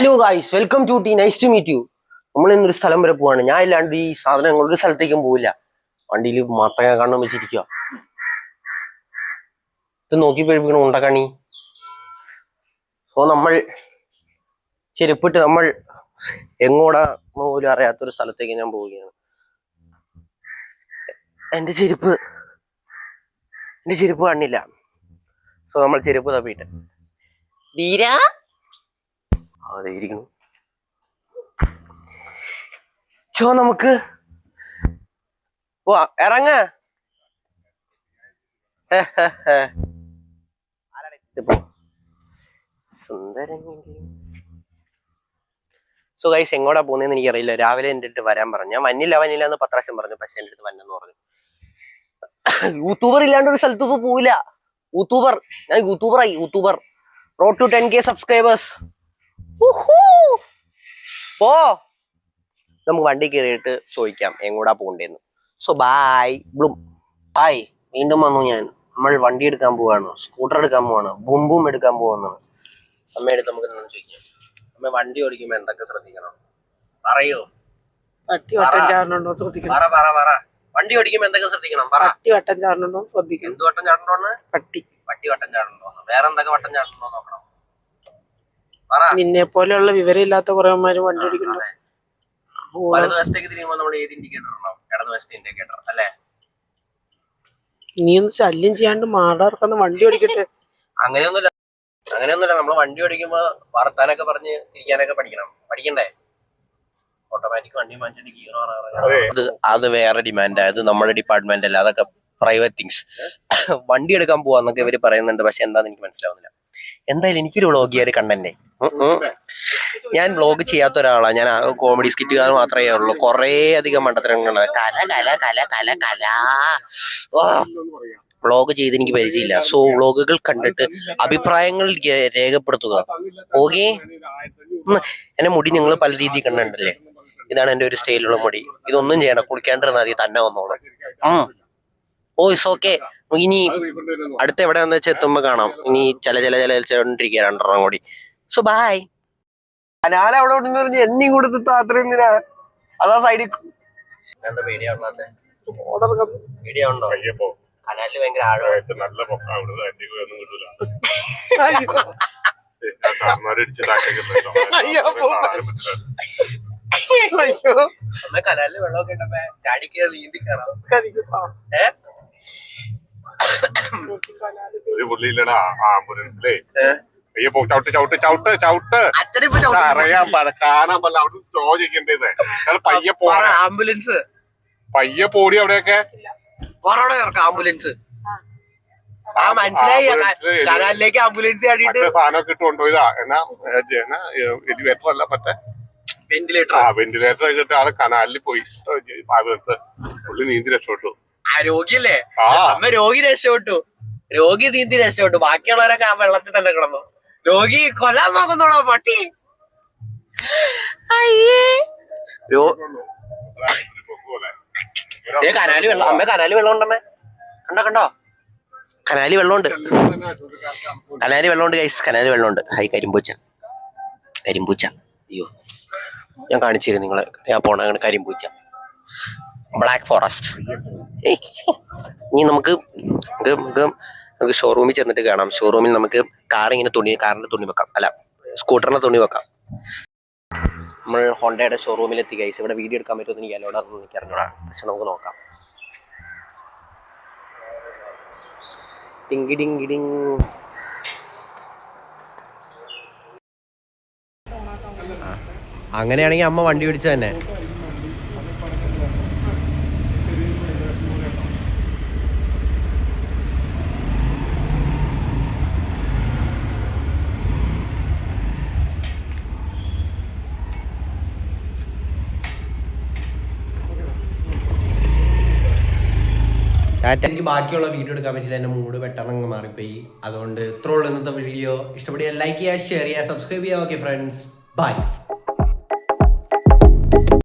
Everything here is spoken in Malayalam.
Hello guys welcome to T nice to meet you നമ്മൾ ഇന്നൊരു സ്ഥലം വരെ പോവാണ്. ഞാൻ ഇല്ലാണ്ട് ഈ സാധനങ്ങൾ ഒരു സ്ഥലത്തേക്കും പോവില്ല. വണ്ടിയിൽ മാത്രം ഞാൻ കാണാൻ വെച്ചിരിക്കുക ഇത് നോക്കി പേടിപ്പിക്കണം ഉണ്ടക്കണി സോ നമ്മൾ ചെരുപ്പിട്ട് നമ്മൾ എങ്ങോടാന്ന് പോലും അറിയാത്തൊരു സ്ഥലത്തേക്ക് ഞാൻ പോവുകയാണ്. എന്റെ ചെരുപ്പ്. എന്റെ ചെരുപ്പ് കണ്ണില്ല സോ നമ്മൾ ചെരുപ്പ് തപ്പിയിട്ട്. ധീരാ? അതെ ഇരിക്കുന്നു ചോ നമുക്ക്. ഓ ഇറങ്ങ. സോ ഗൈസ് എങ്ങോട്ടാ പോകുന്നതെന്ന് എനിക്കറിയില്ല. രാവിലെ എന്റെ അടുത്ത് വരാൻ പറഞ്ഞു. ഞാൻ വന്നില്ല വന്നില്ല എന്ന് പത്രാശം പറഞ്ഞു. പക്ഷെ എന്റെ അടുത്ത് വന്നെന്ന് പറഞ്ഞു. യൂട്യൂബർ ഇല്ലാണ്ട് ഒരു സ്ഥലത്ത് പോവില്ല. യൂട്യൂബർ ഞാൻ യൂട്യൂബറായി YouTuber road to ten K subscribers പോ. നമുക്ക് വണ്ടി കയറിയിട്ട് ചോദിക്കാം എങ്ങോട്ടാ പോകണ്ടേന്ന് സോ ബായ് ബ്ലും. ബായ് വീണ്ടും വന്നു ഞാൻ. നമ്മൾ വണ്ടി എടുക്കാൻ പോവാണ്. സ്കൂട്ടർ എടുക്കാൻ പോവാണ്. ബും ബും എടുക്കാൻ പോവാണ്. അമ്മയുടെ നമുക്ക് ചോദിക്കാം. അമ്മ വണ്ടി ഓടിക്കുമ്പോ എന്തൊക്കെ ശ്രദ്ധിക്കണം? പറയോ. പട്ടി വട്ടം പറ. പറ പറ വണ്ടി ഓടിക്കുമ്പോ എന്തൊക്കെ ശ്രദ്ധിക്കണം? പറ. പട്ടി വട്ടം ചാടണോ ശ്രദ്ധിക്കണം. എന്ത് വട്ടം ചാടണോന്ന് പട്ടി. വട്ടി വട്ടം ചാടണോന്ന് വേറെ എന്തൊക്കെ വട്ടം ചാടണോന്ന് നോക്കണം. നിന്നെ പോലെയുള്ള വിവരമില്ലാത്ത കുറേമാര് വണ്ടി ഓടിക്കുന്നു അതെ. വലതുവശത്തേക്ക് തിരിയുമ്പോൾ നമ്മൾ ഏത് ഇൻഡിക്കേറ്റർ ഉണ്ടാവും ഇടതുവശത്തെ ഇൻഡിക്കേറ്റർ അല്ലേ? നീ ഒന്ന് ശല്യം ചെയ്യാണ്ട് മാടാർക്കൊന്ന് വണ്ടി ഓടിക്കട്ടെ. അങ്ങനെയൊന്നുമില്ല. അങ്ങനെയൊന്നുമില്ല. നമ്മൾ വണ്ടി ഓടിക്കുമ്പോ വർത്താനൊക്കെ പറഞ്ഞ് തിരിക്കാനൊക്കെ പഠിക്കണം. പഠിക്കണ്ടേ? ഓട്ടോമാറ്റിക് വണ്ടി മാറ്റി ഗിയർ അത്. അത് വേറെ ഡിമാൻഡ് അത് നമ്മുടെ ഡിപ്പാർട്ട്മെന്റ് അല്ല. അതൊക്കെ പ്രൈവറ്റ് തിങ്സ് വണ്ടി എടുക്കാൻ പോവാന്നൊക്കെ ഇവർ പറയുന്നുണ്ട്. പക്ഷെ എന്താന്ന് എനിക്ക് മനസ്സിലാവുന്നില്ല. എന്തായാലും എനിക്കൊരു വ്ളോഗ് ചെയ്യാൻ കണ്ടന്നെ. ഞാൻ വ്ളോഗ് ചെയ്യാത്ത ഒരാളാണ് ഞാൻ കോമഡി സ്കിറ്റുകാർ മാത്രമേ ഉള്ളൂ. കുറേ അധികം മണ്ടത്തരങ്ങളുണ്ട് കല കല കല കല കല. വ്ളോഗ് ചെയ്ത് എനിക്ക് പരിചയമില്ല. സോ വ്ളോഗുകൾ കണ്ടിട്ട് അഭിപ്രായങ്ങൾ രേഖപ്പെടുത്തുക. ഓകെ എന്നെ മുടി നിങ്ങൾ പല രീതിയിൽ കണ്ടിട്ടുണ്ടല്ലേ? ഇതാണ് എന്റെ ഒരു സ്റ്റൈലുള്ള മുടി. ഇതൊന്നും ചെയ്യണം കുളിക്കാണ്ടിരുന്നാൽ തന്നെ വന്നോളൂ. ഓ ഇസ് ഓക്കെ ഇനി അടുത്ത എവിടെ വെച്ചാൽ എത്തുമ്പോൾ കാണാം. ഇനി ചില ചില ചില ചിലണ്ടിരിക്കുക രണ്ടെണ്ണം കൂടി. സോ ബായ് ഞാൻ അവിടെ ഉണ്ടെന്ന് എണ്ണി കൊടുത്തിട്ട് അത്രയും അതാ സൈഡിൽ എന്താ കനാലിൽ ഭയങ്കര നല്ല കനാലിൽ വെള്ളമൊക്കെ ഉണ്ടപ്പോ നീന്തി കയറാം. കരിക്കുപ്പാ. ഒരു പുള്ളിയില്ലടാ ആംബുലൻസിലേ. ഏ? അയ്യപ്പോ ചവിട്ട് ചവിട്ട് ചവിട്ട് ചവിട്ട്. അച്ഛനിപ്പോ അറിയാൻ പാടില്ല കാണാൻ പാടില്ല അവിടെ സ്ലോ ചെയ്യേണ്ടത് കാരണം പയ്യെ പോണ ആംബുലൻസ്. പയ്യെ പോടി അവിടെയൊക്കെ. കൊറോണ ചേർക്കാം ആംബുലൻസ്. ആ. മനസ്സിലായി ആ കനാലിലേക്ക് ആംബുലൻസ് ചാടിയിട്ട്. മറ്റേ സാധനമൊക്കെ ഇട്ട് കൊണ്ടുപോയതാ. എന്നാ എലിവേറ്റർ അല്ല മറ്റേ. വെന്റിലേറ്റർ ആ വെന്റിലേറ്റർ ഒക്കെ ആൾ കനാലിൽ പോയി. ആംബുലൻസ്. പുള്ളി നീന്തി രക്ഷപ്പെട്ടു. ആ രോഗിയല്ലേ? അമ്മ രോഗി രക്ഷപ്പെട്ടു. രോഗി നീന്തി രക്ഷപ്പെട്ടു. ബാക്കിയുള്ളവരൊക്കെ ആ വെള്ളത്തിൽ തന്നെ കിടന്നു. രോഗി കൊല്ലാൻ നോക്കുന്നോളോ പട്ടി? അയ്യേ. ദേ കനാലി വെള്ളം. അമ്മ കനാലി വെള്ളം ഉണ്ടമ്മേ. കണ്ടോ കണ്ടോ? കനാലി വെള്ളമുണ്ട്. കനാലി വെള്ളമുണ്ട് ഗൈസ് കനാലി വെള്ളമുണ്ട്. ഹൈ കരിമ്പൂച്ച. കരിമ്പൂച്ച. അയ്യോ. ഞാൻ കാണിച്ചു തരും നിങ്ങളെ. ഞാൻ പോണ അങ്ങനെ കരിമ്പൂച്ച. ബ്ലാക്ക് ഫോറസ്റ്റ് ഇനി നമുക്ക് നമുക്ക് നമുക്ക് ഷോറൂമിൽ ചെന്നിട്ട് കാണാം. ഷോറൂമിൽ നമുക്ക് കാർ ഇങ്ങനെ തുണി കാറിന്റെ തുണി വെക്കാം. അല്ല സ്കൂട്ടറിന്റെ തുണി വെക്കാം. നമ്മൾ ഹോണ്ടയുടെ ഷോറൂമിൽ എത്തി ഗൈസ് ഇവിടെ വീഡിയോ എടുക്കാൻ പറ്റുമെന്ന് എനിക്ക് അല്ലോടെ എനിക്ക് അറിഞ്ഞോടാ. പക്ഷെ നമുക്ക് നോക്കാം. അങ്ങനെയാണെങ്കിൽ അമ്മ വണ്ടി പിടിച്ച തന്നെ. എനിക്ക് ബാക്കിയുള്ള വീഡിയോ എടുക്കാൻ പറ്റില്ല എന്റെ മൂഡ് പെട്ടെന്ന് അങ്ങ് മാറിപ്പോയി. അതുകൊണ്ട് ഇത്രയുള്ള ഉള്ളൂ ഇന്നത്തെ വീഡിയോ ഇഷ്ടപ്പെടുക ലൈക്ക് ചെയ്യുക ഷെയർ ചെയ്യുക സബ്സ്ക്രൈബ് ചെയ്യുക. Okay friends bye